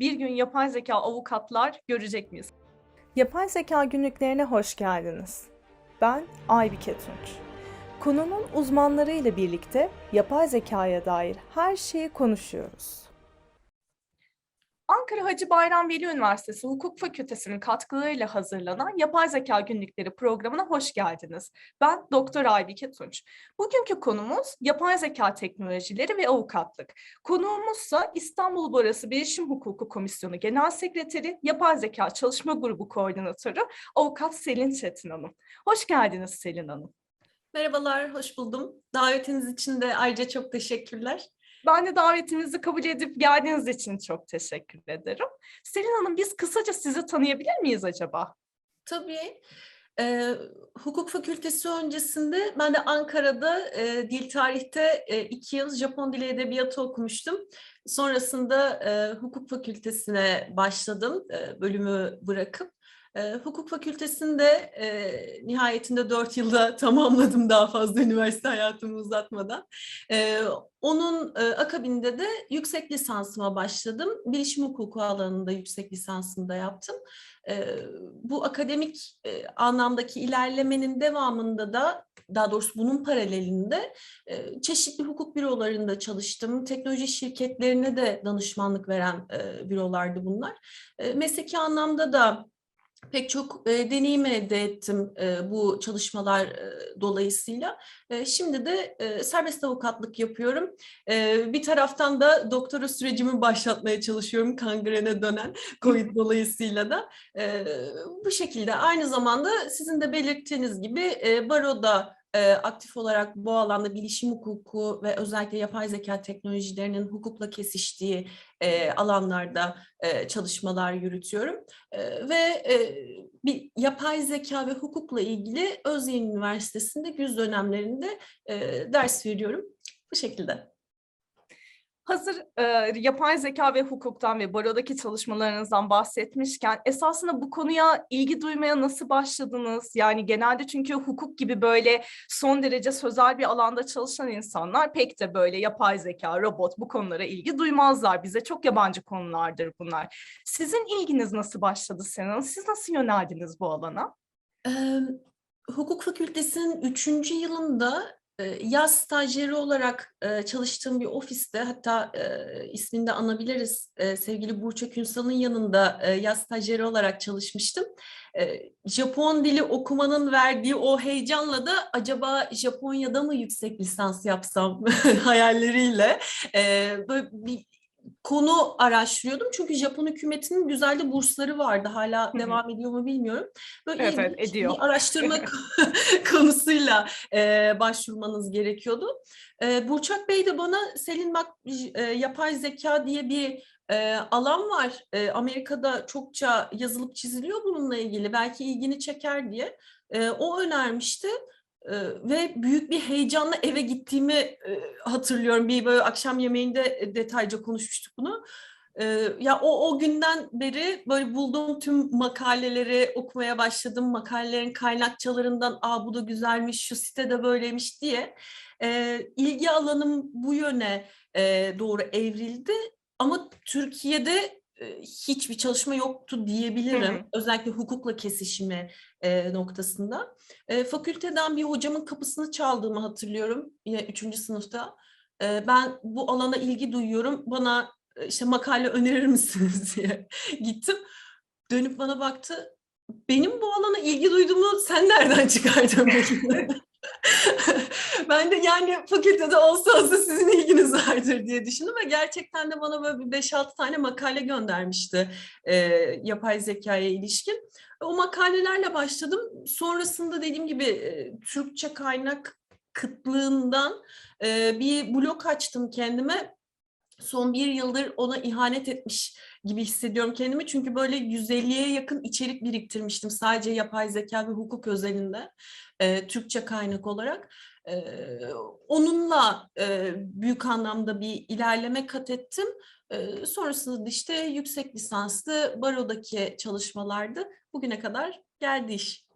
Bir gün yapay zeka avukatlar görecek miyiz? Yapay zeka günlüklerine hoş geldiniz. Ben Aybike Tunç. Konunun uzmanları ile birlikte yapay zekaya dair her şeyi konuşuyoruz. Ankara Hacı Bayram Veli Üniversitesi Hukuk Fakültesi'nin katkılarıyla hazırlanan Yapay Zeka Günlükleri programına hoş geldiniz. Ben Doktor Aybike Tunç. Bugünkü konumuz yapay zeka teknolojileri ve avukatlık. Konuğumuzsa İstanbul Barası Bilişim Hukuku Komisyonu Genel Sekreteri, Yapay Zeka Çalışma Grubu Koordinatörü Avukat Selin Çetin Hanım. Hoş geldiniz Selin Hanım. Merhabalar, hoş buldum. Davetiniz için de ayrıca çok teşekkürler. Ben de davetimizi kabul edip geldiğiniz için çok teşekkür ederim. Selin Hanım biz kısaca sizi tanıyabilir miyiz acaba? Tabii. E, hukuk fakültesi öncesinde ben de Ankara'da e, dil tarihte e, iki yıl Japon dili edebiyatı okumuştum. Sonrasında e, hukuk fakültesine başladım e, bölümü bırakıp. Hukuk fakültesinde e, nihayetinde dört yılda tamamladım daha fazla üniversite hayatımı uzatmadan. E, onun e, akabinde de yüksek lisansıma başladım. Bilişim hukuku alanında yüksek lisansını da yaptım. E, bu akademik e, anlamdaki ilerlemenin devamında da daha doğrusu bunun paralelinde e, çeşitli hukuk bürolarında çalıştım. Teknoloji şirketlerine de danışmanlık veren e, bürolardı bunlar. E, mesleki anlamda da pek çok e, deneyim elde ettim e, bu çalışmalar e, dolayısıyla. E, şimdi de e, serbest avukatlık yapıyorum. E, bir taraftan da doktora sürecimi başlatmaya çalışıyorum kangrene dönen COVID dolayısıyla da. E, bu şekilde aynı zamanda sizin de belirttiğiniz gibi e, baroda e, aktif olarak bu alanda bilişim hukuku ve özellikle yapay zeka teknolojilerinin hukukla kesiştiği e, alanlarda e, çalışmalar yürütüyorum. E, ve e, bir yapay zeka ve hukukla ilgili Özyeğin Üniversitesi'nde güz dönemlerinde e, ders veriyorum. Bu şekilde. Hazır e, yapay zeka ve hukuktan ve barodaki çalışmalarınızdan bahsetmişken esasında bu konuya ilgi duymaya nasıl başladınız? Yani genelde çünkü hukuk gibi böyle son derece sözel bir alanda çalışan insanlar pek de böyle yapay zeka, robot bu konulara ilgi duymazlar. Bize çok yabancı konulardır bunlar. Sizin ilginiz nasıl başladı Senan? Siz nasıl yöneldiniz bu alana? E, hukuk fakültesinin üçüncü yılında yaz stajyeri olarak çalıştığım bir ofiste hatta ismini de anabiliriz sevgili Burçak Ünsal'ın yanında yaz stajyeri olarak çalışmıştım. Japon dili okumanın verdiği o heyecanla da acaba Japonya'da mı yüksek lisans yapsam hayalleriyle böyle bir konu araştırıyordum. Çünkü Japon hükümetinin güzel de bursları vardı. Hala devam ediyor mu bilmiyorum. Böyle Evet, evet, ediyor. bir araştırma konusuyla e, başvurmanız gerekiyordu. E, Burçak Bey de bana Selin bak e, yapay zeka diye bir e, alan var. E, Amerika'da çokça yazılıp çiziliyor bununla ilgili. Belki ilgini çeker diye. E, o önermişti. Ee, ve büyük bir heyecanla eve gittiğimi e, hatırlıyorum. Bir böyle akşam yemeğinde e, detaylıca konuşmuştuk bunu. Ee, ya o o günden beri böyle bulduğum tüm makaleleri okumaya başladım. Makalelerin kaynakçalarından "Aa bu da güzelmiş, şu site de böyleymiş." diye e, ilgi alanım bu yöne doğru evrildi. Ama Türkiye'de hiçbir çalışma yoktu diyebilirim. Hı hı. Özellikle hukukla kesişimi e, noktasında. E, fakülteden bir hocamın kapısını çaldığımı hatırlıyorum yine üçüncü sınıfta. E, ben bu alana ilgi duyuyorum. Bana e, işte makale önerir misiniz diye gittim. Dönüp bana baktı. Benim bu alana ilgi duyduğumu sen nereden çıkardın? ben de yani fakültede olsa olsa sizin ilginiz vardır diye düşündüm ve gerçekten de bana böyle bir 5-6 tane makale göndermişti e, yapay zekaya ilişkin. O makalelerle başladım. Sonrasında dediğim gibi e, Türkçe kaynak kıtlığından e, bir blog açtım kendime. Son bir yıldır ona ihanet etmiş gibi hissediyorum kendimi. Çünkü böyle 150'ye yakın içerik biriktirmiştim sadece yapay zeka ve hukuk özelinde. E, Türkçe kaynak olarak. E, onunla e, büyük anlamda bir ilerleme kat ettim. E, sonrasında da işte yüksek lisanslı barodaki çalışmalardı. Bugüne kadar geldi iş.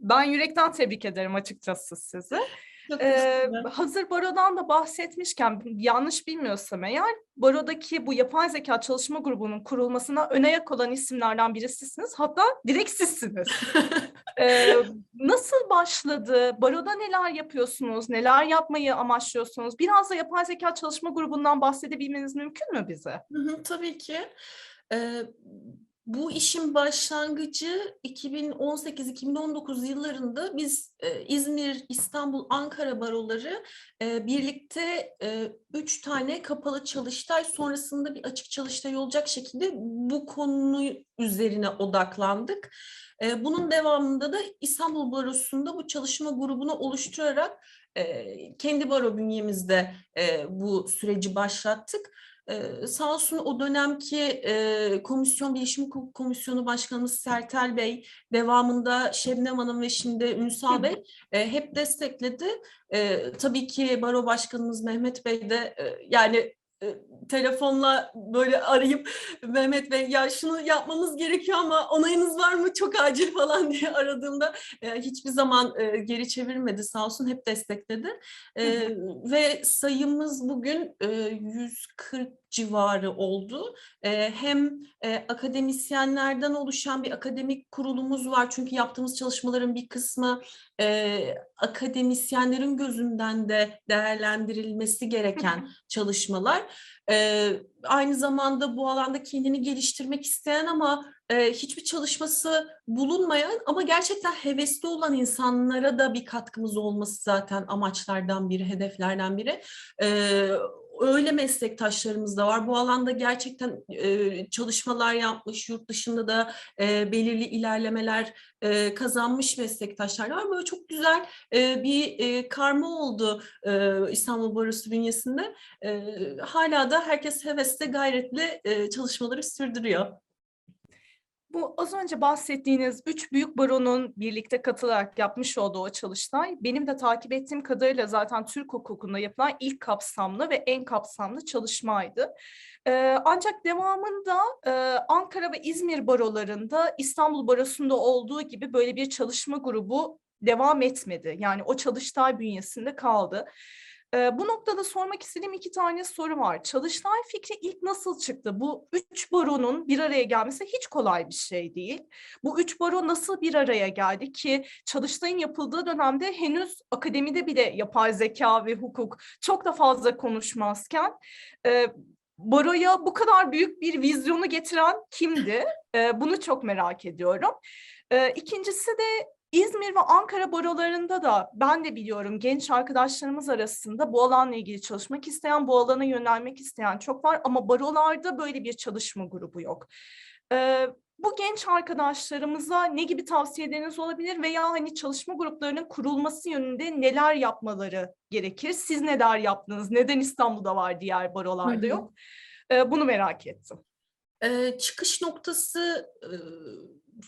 Ben yürekten tebrik ederim açıkçası sizi. Ee, hazır barodan da bahsetmişken yanlış bilmiyorsam eğer barodaki bu yapay zeka çalışma grubunun kurulmasına ön ayak olan isimlerden birisisiniz. Hatta direkt sizsiniz. Ee, nasıl başladı? Baroda neler yapıyorsunuz? Neler yapmayı amaçlıyorsunuz? Biraz da yapay zeka çalışma grubundan bahsedebilmeniz mümkün mü bize? Hı hı, tabii ki. Ee, bu işin başlangıcı 2018-2019 yıllarında biz e, İzmir, İstanbul, Ankara baroları e, birlikte e, üç tane kapalı çalıştay sonrasında bir açık çalıştay olacak şekilde bu konu üzerine odaklandık. E, bunun devamında da İstanbul Barosu'nda bu çalışma grubunu oluşturarak e, kendi baro bünyemizde e, bu süreci başlattık. Ee, sağ olsun o dönemki e, Komisyon Bilişim Komisyonu Başkanımız Sertel Bey, devamında Şebnem Hanım ve şimdi Ünsal Bey e, hep destekledi. E, tabii ki Baro Başkanımız Mehmet Bey de e, yani telefonla böyle arayıp Mehmet Bey ya şunu yapmamız gerekiyor ama onayınız var mı? Çok acil falan diye aradığımda e, hiçbir zaman e, geri çevirmedi sağ olsun hep destekledi. E, ve sayımız bugün e, 140 civarı oldu. E, hem e, akademisyenlerden oluşan bir akademik kurulumuz var. Çünkü yaptığımız çalışmaların bir kısmı e, akademisyenlerin gözünden de değerlendirilmesi gereken çalışmalar. E, aynı zamanda bu alanda kendini geliştirmek isteyen ama e, hiçbir çalışması bulunmayan ama gerçekten hevesli olan insanlara da bir katkımız olması zaten amaçlardan biri, hedeflerden biri. E, öyle meslektaşlarımız da var. Bu alanda gerçekten e, çalışmalar yapmış, yurt dışında da e, belirli ilerlemeler e, kazanmış meslektaşlar var. Böyle çok güzel e, bir e, karma oldu e, İstanbul Barosu bünyesinde. E, hala da herkes hevesle, gayretle e, çalışmaları sürdürüyor. Bu az önce bahsettiğiniz üç büyük baronun birlikte katılarak yapmış olduğu o çalıştay benim de takip ettiğim kadarıyla zaten Türk hukukunda yapılan ilk kapsamlı ve en kapsamlı çalışmaydı. Ee, ancak devamında e, Ankara ve İzmir barolarında İstanbul Barosu'nda olduğu gibi böyle bir çalışma grubu devam etmedi. Yani o çalıştay bünyesinde kaldı. Ee, bu noktada sormak istediğim iki tane soru var. Çalıştay fikri ilk nasıl çıktı? Bu üç baronun bir araya gelmesi hiç kolay bir şey değil. Bu üç baro nasıl bir araya geldi ki Çalıştay'ın yapıldığı dönemde henüz akademide bile yapay zeka ve hukuk çok da fazla konuşmazken e, baroya bu kadar büyük bir vizyonu getiren kimdi? E, bunu çok merak ediyorum. E, ikincisi de İzmir ve Ankara barolarında da ben de biliyorum genç arkadaşlarımız arasında bu alanla ilgili çalışmak isteyen, bu alana yönelmek isteyen çok var ama barolarda böyle bir çalışma grubu yok. Ee, bu genç arkadaşlarımıza ne gibi tavsiyeleriniz olabilir veya hani çalışma gruplarının kurulması yönünde neler yapmaları gerekir? Siz neler yaptınız? Neden İstanbul'da var diğer barolarda Hı hı. yok? Ee, bunu merak ettim. Ee, çıkış noktası e,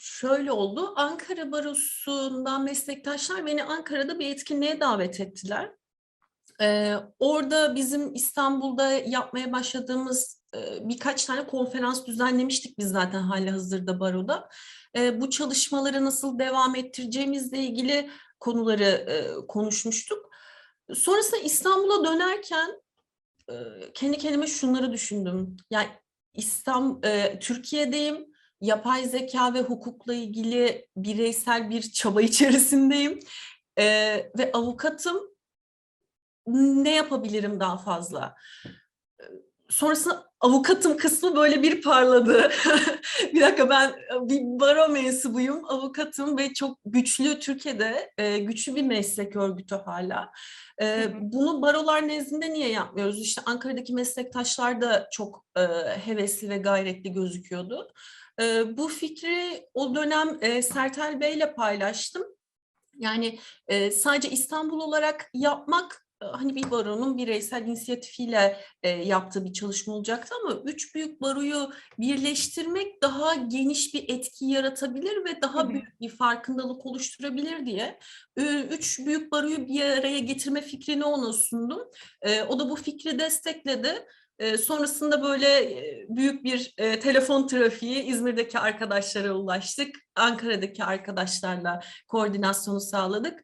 şöyle oldu. Ankara Barosu'ndan meslektaşlar beni Ankara'da bir etkinliğe davet ettiler. Ee, orada bizim İstanbul'da yapmaya başladığımız e, birkaç tane konferans düzenlemiştik biz zaten hali hazırda baroda. Ee, bu çalışmaları nasıl devam ettireceğimizle ilgili konuları e, konuşmuştuk. Sonrasında İstanbul'a dönerken e, kendi kendime şunları düşündüm. Yani İstanbul, Türkiye'deyim, yapay zeka ve hukukla ilgili bireysel bir çaba içerisindeyim E, ve avukatım. Ne yapabilirim daha fazla? Sonrasında avukatım kısmı böyle bir parladı. bir dakika ben bir baro mensubuyum, avukatım ve çok güçlü Türkiye'de e, güçlü bir meslek örgütü hala. E, Hı hı. bunu barolar nezdinde niye yapmıyoruz? İşte Ankara'daki meslektaşlar da çok e, hevesli ve gayretli gözüküyordu. E, bu fikri o dönem e, Sertel Bey'le paylaştım. Yani e, sadece İstanbul olarak yapmak hani bir baronun bireysel inisiyatifiyle e, yaptığı bir çalışma olacaktı ama üç büyük baroyu birleştirmek daha geniş bir etki yaratabilir ve daha Hı hı. büyük bir farkındalık oluşturabilir diye e, üç büyük baroyu bir araya getirme fikrini ona sundum. E, o da bu fikri destekledi. E, sonrasında böyle e, büyük bir e, telefon trafiği İzmir'deki arkadaşlara ulaştık. Ankara'daki arkadaşlarla koordinasyonu sağladık.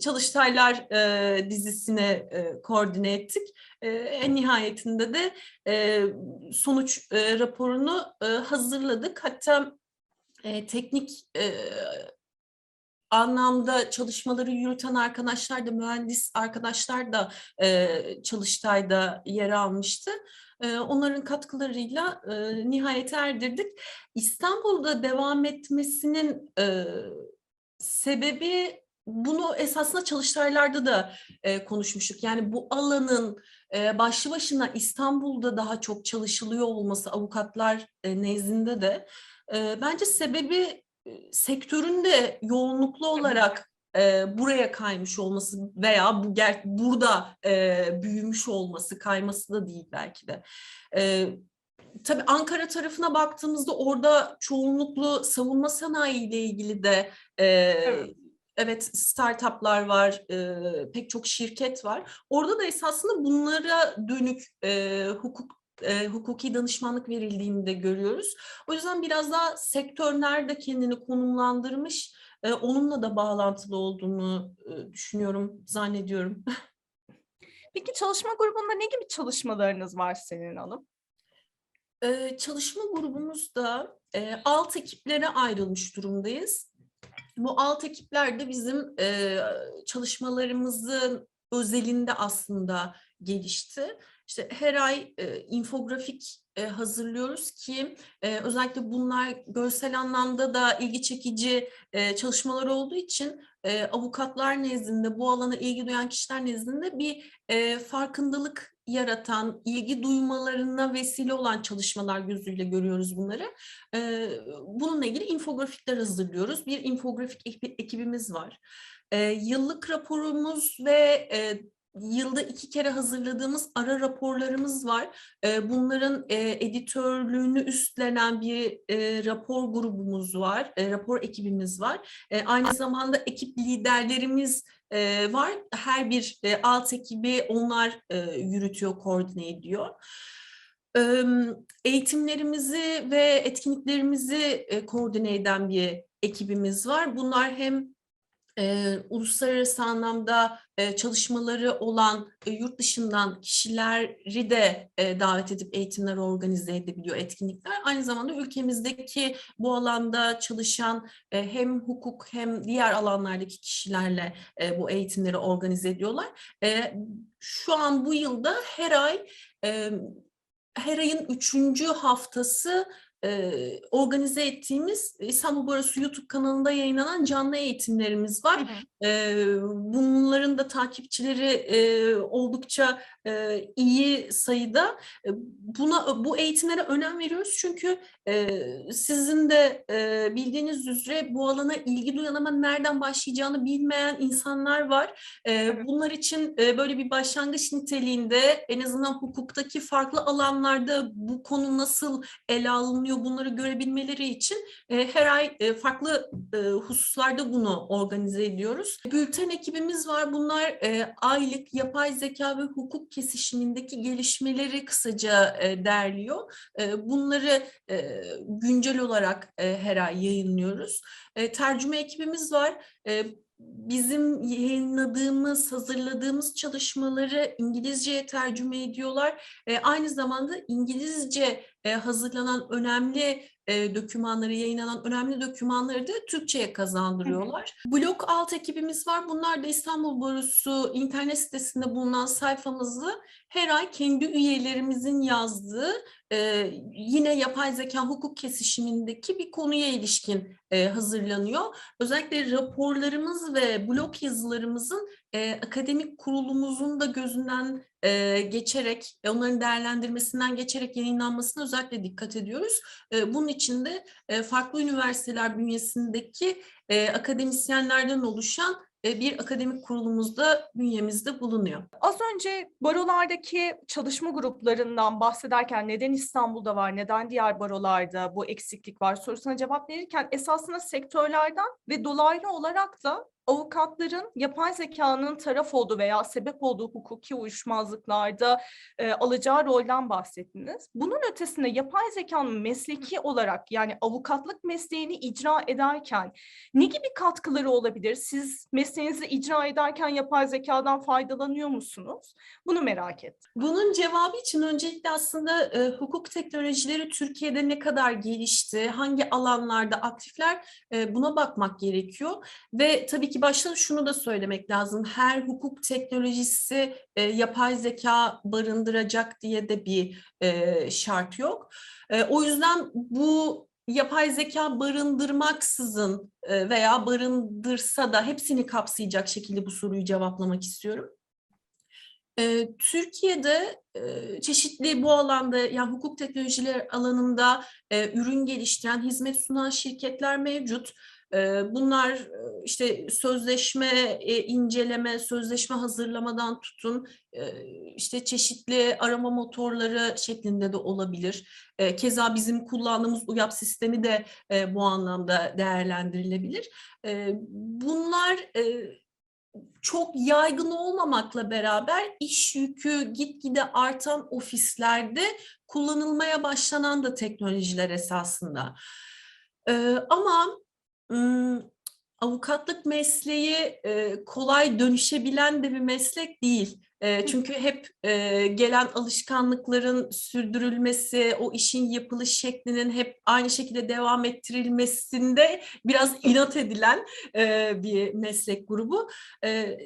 Çalıştaylar e, dizisine e, koordine ettik. E, en nihayetinde de e, sonuç e, raporunu e, hazırladık. Hatta e, teknik e, anlamda çalışmaları yürüten arkadaşlar da mühendis arkadaşlar da e, Çalıştay'da yer almıştı. E, onların katkılarıyla e, nihayete erdirdik. İstanbul'da devam etmesinin e, sebebi bunu esasında çalıştaylarda da e, konuşmuştuk. Yani bu alanın e, başlı başına İstanbul'da daha çok çalışılıyor olması avukatlar e, nezdinde de e, bence sebebi e, sektörün de yoğunluklu olarak e, buraya kaymış olması veya bu ger- burada e, büyümüş olması kayması da değil belki de. E, tabii Ankara tarafına baktığımızda orada çoğunluklu savunma sanayi ile ilgili de e, Evet. Evet startuplar var, e, pek çok şirket var. Orada da esasında bunlara dönük e, hukuk e, hukuki danışmanlık verildiğini de görüyoruz. O yüzden biraz daha sektör nerede kendini konumlandırmış, e, onunla da bağlantılı olduğunu e, düşünüyorum, zannediyorum. Peki çalışma grubunda ne gibi çalışmalarınız var Selin Hanım? Ee, çalışma grubumuzda e, alt ekiplere ayrılmış durumdayız. Bu alt ekipler de bizim e, çalışmalarımızın özelinde aslında gelişti. İşte her ay e, infografik e, hazırlıyoruz ki e, özellikle bunlar görsel anlamda da ilgi çekici e, çalışmalar olduğu için e, avukatlar nezdinde, bu alana ilgi duyan kişiler nezdinde bir e, farkındalık yaratan, ilgi duymalarına vesile olan çalışmalar gözüyle görüyoruz bunları. E, bununla ilgili infografikler hazırlıyoruz. Bir infografik ekibi- ekibimiz var. E, yıllık raporumuz ve e, yılda iki kere hazırladığımız ara raporlarımız var. E, bunların e, editörlüğünü üstlenen bir e, rapor grubumuz var, e, rapor ekibimiz var. Aynı zamanda ekip liderlerimiz var. Her bir alt ekibi onlar yürütüyor, koordine ediyor. Eğitimlerimizi ve etkinliklerimizi koordine eden bir ekibimiz var. Bunlar hem e, uluslararası anlamda e, çalışmaları olan e, yurt dışından kişileri de e, davet edip eğitimler organize edebiliyor etkinlikler. Aynı zamanda ülkemizdeki bu alanda çalışan e, hem hukuk hem diğer alanlardaki kişilerle e, bu eğitimleri organize ediyorlar. E, şu an bu yılda her ay e, her ayın üçüncü haftası e, organize ettiğimiz İstanbul Barosu YouTube kanalında yayınlanan canlı eğitimlerimiz var. E, bunların da takipçileri e, oldukça e, iyi sayıda. Buna bu eğitimlere önem veriyoruz çünkü e, sizin de e, bildiğiniz üzere bu alana ilgi duyan ama nereden başlayacağını bilmeyen insanlar var. E, bunlar için e, böyle bir başlangıç niteliğinde en azından hukuktaki farklı alanlarda bu konu nasıl ele alınıyor bunları görebilmeleri için e, her ay e, farklı e, hususlarda bunu organize ediyoruz. Bülten ekibimiz var. Bunlar e, aylık yapay zeka ve hukuk kesişimindeki gelişmeleri kısaca e, derliyor. E, bunları e, güncel olarak e, her ay yayınlıyoruz. E, tercüme ekibimiz var. E, bizim yayınladığımız, hazırladığımız çalışmaları İngilizceye tercüme ediyorlar. E, aynı zamanda İngilizce e, hazırlanan önemli e, dokümanları, yayınlanan önemli dokümanları da Türkçe'ye kazandırıyorlar. Blog alt ekibimiz var. Bunlar da İstanbul Barosu internet sitesinde bulunan sayfamızı her ay kendi üyelerimizin yazdığı e, yine yapay zeka hukuk kesişimindeki bir konuya ilişkin e, hazırlanıyor. Özellikle raporlarımız ve blog yazılarımızın e, akademik kurulumuzun da gözünden e, geçerek, onların değerlendirmesinden geçerek yayınlanmasına özellikle dikkat ediyoruz. E, bunun için de e, farklı üniversiteler bünyesindeki e, akademisyenlerden oluşan e, bir akademik kurulumuz da bünyemizde bulunuyor. Az önce barolardaki çalışma gruplarından bahsederken neden İstanbul'da var, neden diğer barolarda bu eksiklik var sorusuna cevap verirken esasında sektörlerden ve dolaylı olarak da avukatların yapay zekanın taraf olduğu veya sebep olduğu hukuki uyuşmazlıklarda e, alacağı rolden bahsettiniz. Bunun ötesinde yapay zekanın mesleki olarak yani avukatlık mesleğini icra ederken ne gibi katkıları olabilir? Siz mesleğinizi icra ederken yapay zekadan faydalanıyor musunuz? Bunu merak ettim. Bunun cevabı için öncelikle aslında e, hukuk teknolojileri Türkiye'de ne kadar gelişti, hangi alanlarda aktifler e, buna bakmak gerekiyor. Ve tabii ki başta şunu da söylemek lazım. Her hukuk teknolojisi e, yapay zeka barındıracak diye de bir e, şart yok. E, o yüzden bu yapay zeka barındırmaksızın e, veya barındırsa da hepsini kapsayacak şekilde bu soruyu cevaplamak istiyorum. Ee, Türkiye'de e, çeşitli bu alanda yani hukuk teknolojileri alanında e, ürün geliştiren, hizmet sunan şirketler mevcut. Bunlar işte sözleşme inceleme, sözleşme hazırlamadan tutun işte çeşitli arama motorları şeklinde de olabilir. Keza bizim kullandığımız UYAP sistemi de bu anlamda değerlendirilebilir. Bunlar çok yaygın olmamakla beraber iş yükü gitgide artan ofislerde kullanılmaya başlanan da teknolojiler esasında. Ama avukatlık mesleği e, kolay dönüşebilen de bir meslek değil. E, çünkü hep e, gelen alışkanlıkların sürdürülmesi, o işin yapılış şeklinin hep aynı şekilde devam ettirilmesinde biraz inat edilen e, bir meslek grubu. E,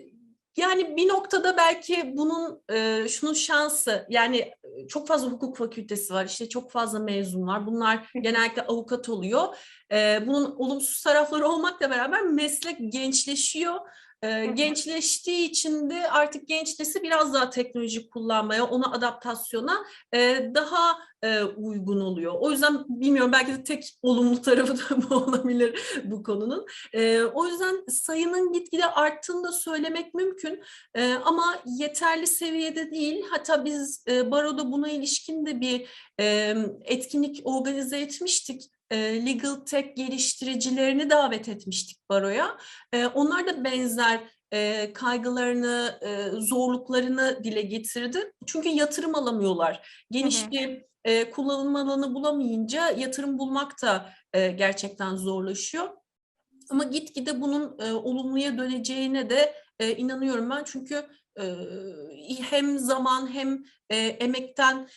yani bir noktada belki bunun e, şunun şansı yani e, çok fazla hukuk fakültesi var işte çok fazla mezun var bunlar genellikle avukat oluyor. E, bunun olumsuz tarafları olmakla beraber meslek gençleşiyor. E, gençleştiği için de artık genç nesil biraz daha teknoloji kullanmaya, ona adaptasyona e, daha e, uygun oluyor. O yüzden bilmiyorum belki de tek olumlu tarafı da bu olabilir bu konunun. E, o yüzden sayının gitgide arttığını da söylemek mümkün e, ama yeterli seviyede değil. Hatta biz e, Baro'da buna ilişkin de bir e, etkinlik organize etmiştik e, legal tech geliştiricilerini davet etmiştik baroya. E, onlar da benzer e, kaygılarını, e, zorluklarını dile getirdi. Çünkü yatırım alamıyorlar. Geniş Hı hı. bir e, kullanılma alanı bulamayınca yatırım bulmak da e, gerçekten zorlaşıyor. Ama gitgide bunun e, olumluya döneceğine de e, inanıyorum ben. Çünkü hem zaman hem emekten,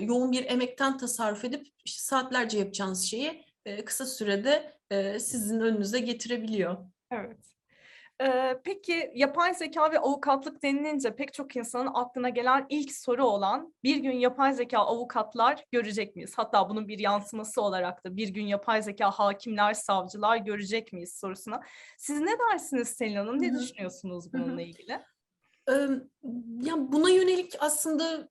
yoğun bir emekten tasarruf edip işte saatlerce yapacağınız şeyi kısa sürede sizin önünüze getirebiliyor. Evet. Ee, peki yapay zeka ve avukatlık denilince pek çok insanın aklına gelen ilk soru olan bir gün yapay zeka avukatlar görecek miyiz? Hatta bunun bir yansıması olarak da bir gün yapay zeka hakimler, savcılar görecek miyiz sorusuna. Siz ne dersiniz Selin Hanım? Ne Hı hı. düşünüyorsunuz Hı hı. bununla ilgili? Eee, Ya buna yönelik aslında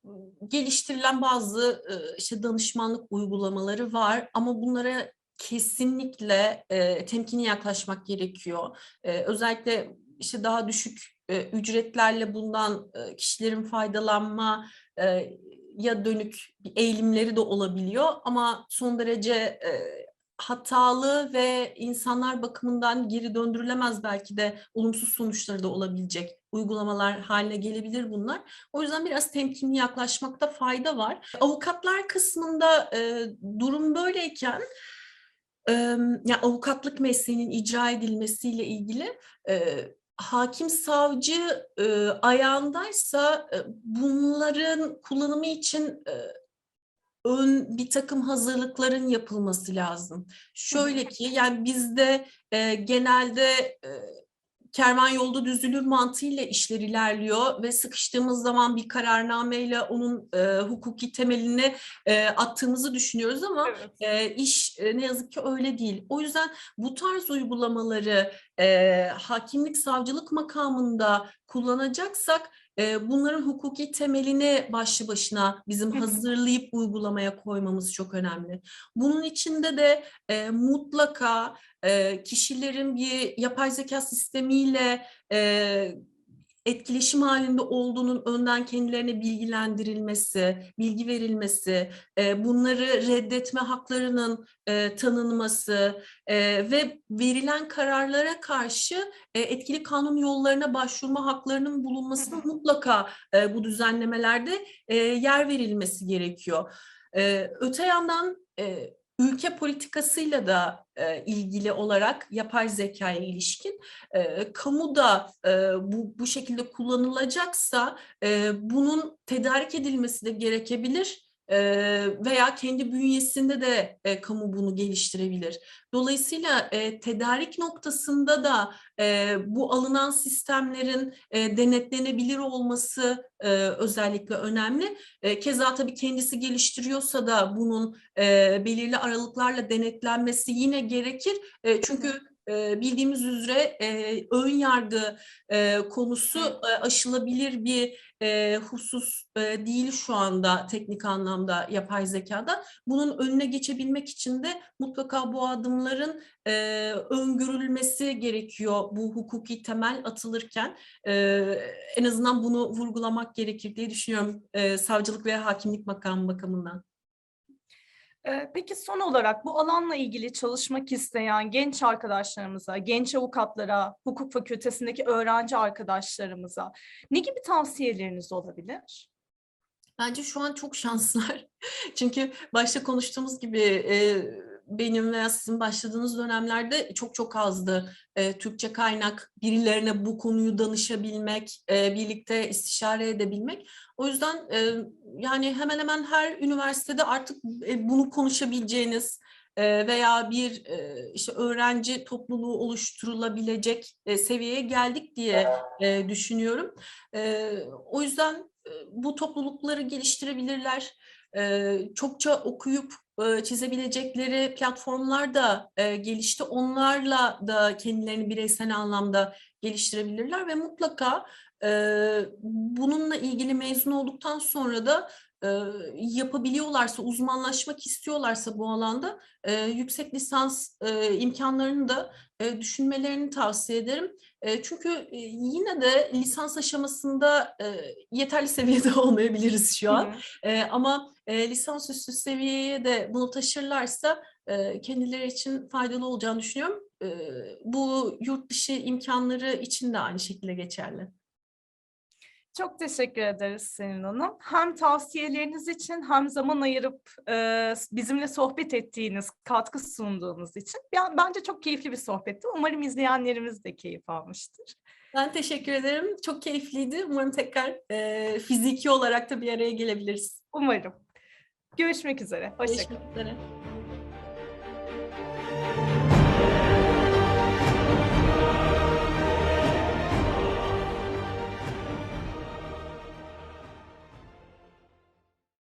geliştirilen bazı işte danışmanlık uygulamaları var ama bunlara kesinlikle temkinli yaklaşmak gerekiyor. Özellikle işte daha düşük ücretlerle bundan kişilerin faydalanma ya dönük eğilimleri de olabiliyor ama son derece hatalı ve insanlar bakımından geri döndürülemez belki de olumsuz sonuçları da olabilecek uygulamalar haline gelebilir bunlar. O yüzden biraz temkinli yaklaşmakta fayda var. Avukatlar kısmında e, durum böyleyken e, ya avukatlık mesleğinin icra edilmesiyle ilgili e, hakim savcı e, ayağındaysa e, bunların kullanımı için e, ön bir takım hazırlıkların yapılması lazım. Şöyle ki yani bizde e, genelde e, kervan yolda düzülür mantığıyla işler ilerliyor ve sıkıştığımız zaman bir kararnameyle onun e, hukuki temelini e, attığımızı düşünüyoruz ama Evet. e, iş e, ne yazık ki öyle değil. O yüzden bu tarz uygulamaları e, hakimlik savcılık makamında kullanacaksak e, bunların hukuki temelini başlı başına bizim hazırlayıp uygulamaya koymamız çok önemli. Bunun içinde de e, mutlaka e, kişilerin bir yapay zeka sistemiyle e, etkileşim halinde olduğunun önden kendilerine bilgilendirilmesi, bilgi verilmesi, e, bunları reddetme haklarının e, tanınması e, ve verilen kararlara karşı e, etkili kanun yollarına başvurma haklarının bulunmasının mutlaka e, bu düzenlemelerde e, yer verilmesi gerekiyor. E, öte yandan e, ülke politikasıyla da e, ilgili olarak yapay zekaya ilişkin e, kamuda e, bu, bu şekilde kullanılacaksa e, bunun tedarik edilmesi de gerekebilir veya kendi bünyesinde de e, kamu bunu geliştirebilir. Dolayısıyla e, tedarik noktasında da e, bu alınan sistemlerin e, denetlenebilir olması e, özellikle önemli. E, keza tabii kendisi geliştiriyorsa da bunun e, belirli aralıklarla denetlenmesi yine gerekir. E, çünkü e, bildiğimiz üzere e, ön yargı e, konusu e, aşılabilir bir e, husus e, değil şu anda teknik anlamda yapay zekada. Bunun önüne geçebilmek için de mutlaka bu adımların e, öngörülmesi gerekiyor bu hukuki temel atılırken. E, en azından bunu vurgulamak gerekir diye düşünüyorum e, savcılık ve hakimlik makamı bakımından. Peki son olarak bu alanla ilgili çalışmak isteyen genç arkadaşlarımıza, genç avukatlara, hukuk fakültesindeki öğrenci arkadaşlarımıza ne gibi tavsiyeleriniz olabilir? Bence şu an çok şanslılar. Çünkü başta konuştuğumuz gibi benim veya sizin başladığınız dönemlerde çok çok azdı. E, Türkçe kaynak, birilerine bu konuyu danışabilmek, e, birlikte istişare edebilmek. O yüzden e, yani hemen hemen her üniversitede artık e, bunu konuşabileceğiniz e, veya bir e, işte öğrenci topluluğu oluşturulabilecek e, seviyeye geldik diye e, düşünüyorum. E, o yüzden e, bu toplulukları geliştirebilirler. E, çokça okuyup çizebilecekleri platformlar da e, gelişti. Onlarla da kendilerini bireysel anlamda geliştirebilirler ve mutlaka e, bununla ilgili mezun olduktan sonra da e, yapabiliyorlarsa, uzmanlaşmak istiyorlarsa bu alanda e, yüksek lisans e, imkanlarını da e, düşünmelerini tavsiye ederim. E, çünkü e, yine de lisans aşamasında e, yeterli seviyede olmayabiliriz şu an. E, ama e, lisansüstü seviyeye de bunu taşırlarsa e, kendileri için faydalı olacağını düşünüyorum. E, bu yurt dışı imkanları için de aynı şekilde geçerli. Çok teşekkür ederiz Selin Hanım. Hem tavsiyeleriniz için hem zaman ayırıp e, bizimle sohbet ettiğiniz, katkı sunduğunuz için. Ben, bence çok keyifli bir sohbetti. Umarım izleyenlerimiz de keyif almıştır. Ben teşekkür ederim. Çok keyifliydi. Umarım tekrar e, fiziki olarak da bir araya gelebiliriz. Umarım. Görüşmek üzere. Hoşçakalın. Görüşmek üzere.